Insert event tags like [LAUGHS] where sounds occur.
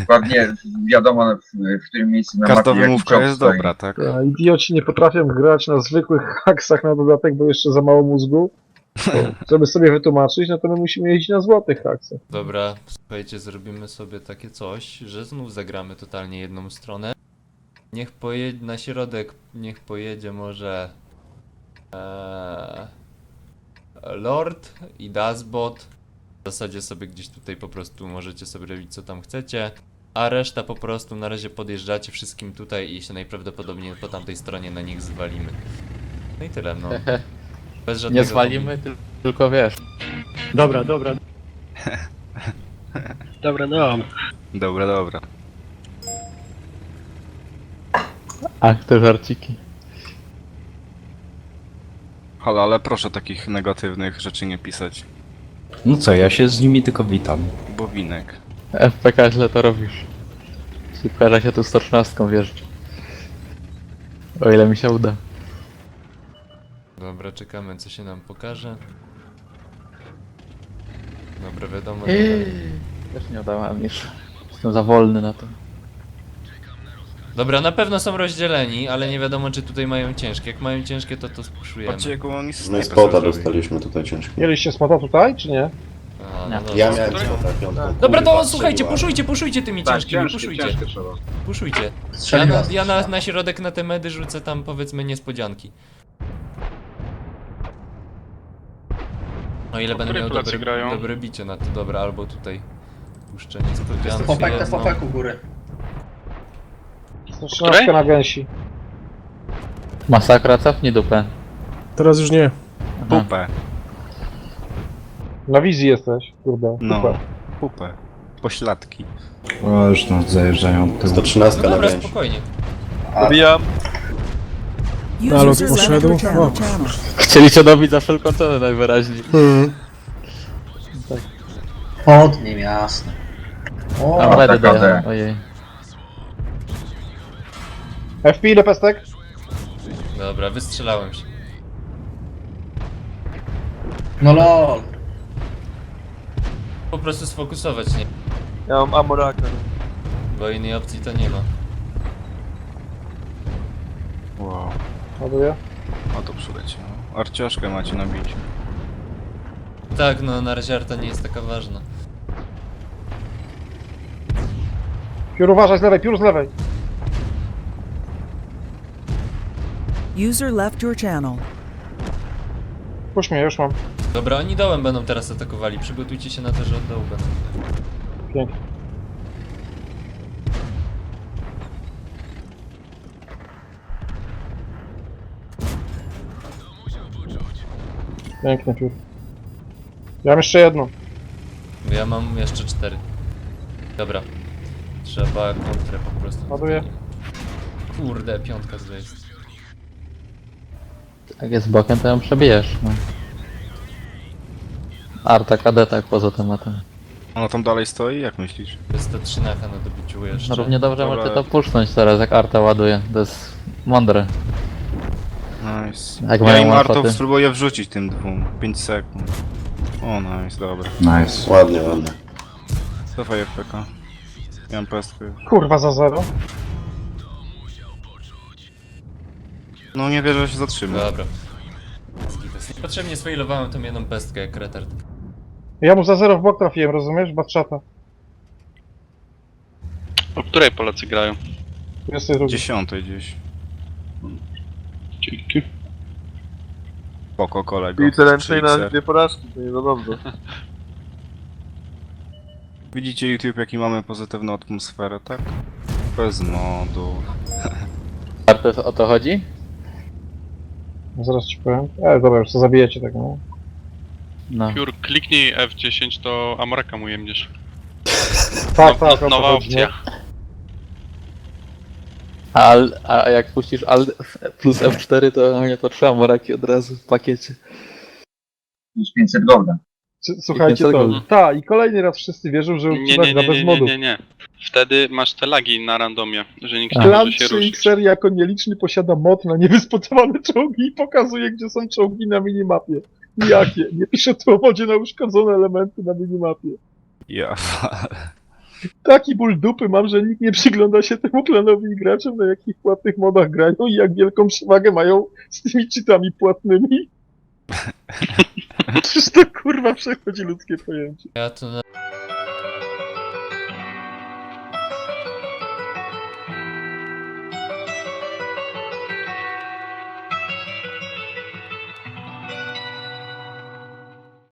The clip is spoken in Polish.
Dokładnie wiadomo w, w którym miejscu na Każda mapie jaki wymówka jest stoi. dobra, tak? A idioci nie potrafią grać na zwykłych haksach na dodatek, bo jeszcze za mało mózgu. To, [LAUGHS] żeby sobie wytłumaczyć, no to my musimy jeździć na złotych haksach. Dobra, słuchajcie, zrobimy sobie takie coś, że znów zagramy totalnie jedną stronę. Niech pojedzie na środek, niech pojedzie może eee, Lord i Dazbot. W zasadzie sobie gdzieś tutaj po prostu możecie sobie robić co tam chcecie. A reszta po prostu na razie podjeżdżacie wszystkim tutaj i się najprawdopodobniej po tamtej stronie na nich zwalimy. No i tyle, no. [LAUGHS] Bez Nie żadnego zwalimy, tyl- tylko wiesz. Dobra, dobra. [LAUGHS] Dobra, no. Dobra, dobra. Ach, te żarciki. Halo, ale proszę takich negatywnych rzeczy nie pisać. No co, ja się z nimi tylko witam. Bowinek. FPK źle to robisz. Super, że się tu 113 wjeżdża. O ile mi się uda. Dobra, czekamy co się nam pokaże. Dobra, wiadomo, Eee. że... Też nie udałem niż. Jestem za wolny na to. Dobra, na pewno są rozdzieleni, ale nie wiadomo czy tutaj mają ciężkie. Jak mają ciężkie, to to spuszujemy. Patrzcie, jaką oni No snajpę spota sobie zrobili. dostaliśmy tutaj ciężko. Mieliście spota tutaj, czy nie? A, no dobra. Ja miałem spota piątką. Dobra, to słuchajcie, strzeliła. puszujcie, puszujcie tymi Tak, ciężkimi, ciężkie, puszujcie. ciężkie trzeba. Puszujcie. Ja, Strzeliła. na, ja na, na środek na te medy rzucę tam powiedzmy niespodzianki. O ile będę miał dobre, dobre bicie na to, dobra, albo tutaj puszczę niespodzianki. Popek, jedną. popek u góry. 113 na gęsi. Masakra, cofnij dupę. Teraz już nie. Pupę. Na wizji jesteś, kurde. No. Super. Pupę. Pośladki. O, już nas zajeżdżają tył. 113 No na dobra, spokojnie. Dobijam. Ale poszedł. O. Chcieli cię dobić za wszelką cenę najwyraźniej. Hmm. Pod nim, jasne. O, taka daję. D. Ojej. FP ile pestek? Dobra, wystrzelałem się. no lol. Po prostu sfokusować, nie? Ja mam amoraka. Bo innej opcji to nie ma. Wow. Ładuję. O to przyleciało. Arciaszkę macie na biciu. Tak, no na razie arta nie jest taka ważna. Piór uważaj z lewej, piór z lewej. User left your channel. Puść mnie, już mam. Dobra, oni dołem będą teraz atakowali. Przygotujcie się na to, że od dołu będą. Pięknie. Pięknie, piór. Ja mam jeszcze jedną. Ja mam jeszcze cztery. Dobra. Trzeba kontrę po prostu. Ładuję. Kurde, piątka zła jest. Jak jest bokiem, to ją przebijesz. No. Arta, kadeta poza tematem. Ona tam dalej stoi? Jak myślisz? Jest to trzynacha na dobiciu jeszcze. No równie dobrze Dobra. możecie to puszcząć teraz, jak Arta ładuje. To jest mądre. Nice. Jak ja mają im Artów ochoty. spróbuję wrzucić tym dwóm. 5 sekund. O, nice, dobra. Nice. Ładnie, ładnie. Cofaj FPK. Miałem pestkę już. Kurwa za zero. No nie wierzę, że się zatrzyma. Dobra. Niepotrzebnie sfailowałem tą jedną pestkę jak retard. Ja mu za zero w bok trafiłem, rozumiesz? Batrzata. O której Polacy grają? 22. Dziesiątej gdzieś. Dzięki. Spoko, kolego. Piłce ręcznej na dwie porażki, to nie za dobrze. [LAUGHS] Widzicie YouTube, jaki mamy pozytywną atmosferę, tak? Bez modu. [LAUGHS] Arta o to chodzi? Zaraz ci powiem. E, dobra, już to zabijecie tak, no. No. Piór, kliknij F10, to Amoraka mu jemniesz. Tak, tak, o to Nowa opcja. Al, a jak puścisz Alt plus F4, to nie to trzeba moraki od razu w pakiecie. Plus 500 golda. Słuchajcie to. 500 gol. Ta, i kolejny raz wszyscy wierzą, że Nie, nie, nie, bez nie, nie, modów. nie, nie. Wtedy masz te lagi na randomie, że nikt nie. Plan może się 3 ruszyć. XR jako nieliczny posiada mod na niewyspotowane czołgi i pokazuje, gdzie są czołgi na minimapie. Jakie? Nie pisze tu o modzie na uszkodzone elementy na minimapie. Ja. Taki ból dupy mam, że nikt nie przygląda się temu klanowi i graczom, na jakich płatnych modach grają i jak wielką przewagę mają z tymi cheatami płatnymi. [LAUGHS] Przecież to kurwa przechodzi ludzkie pojęcie. Ja tu na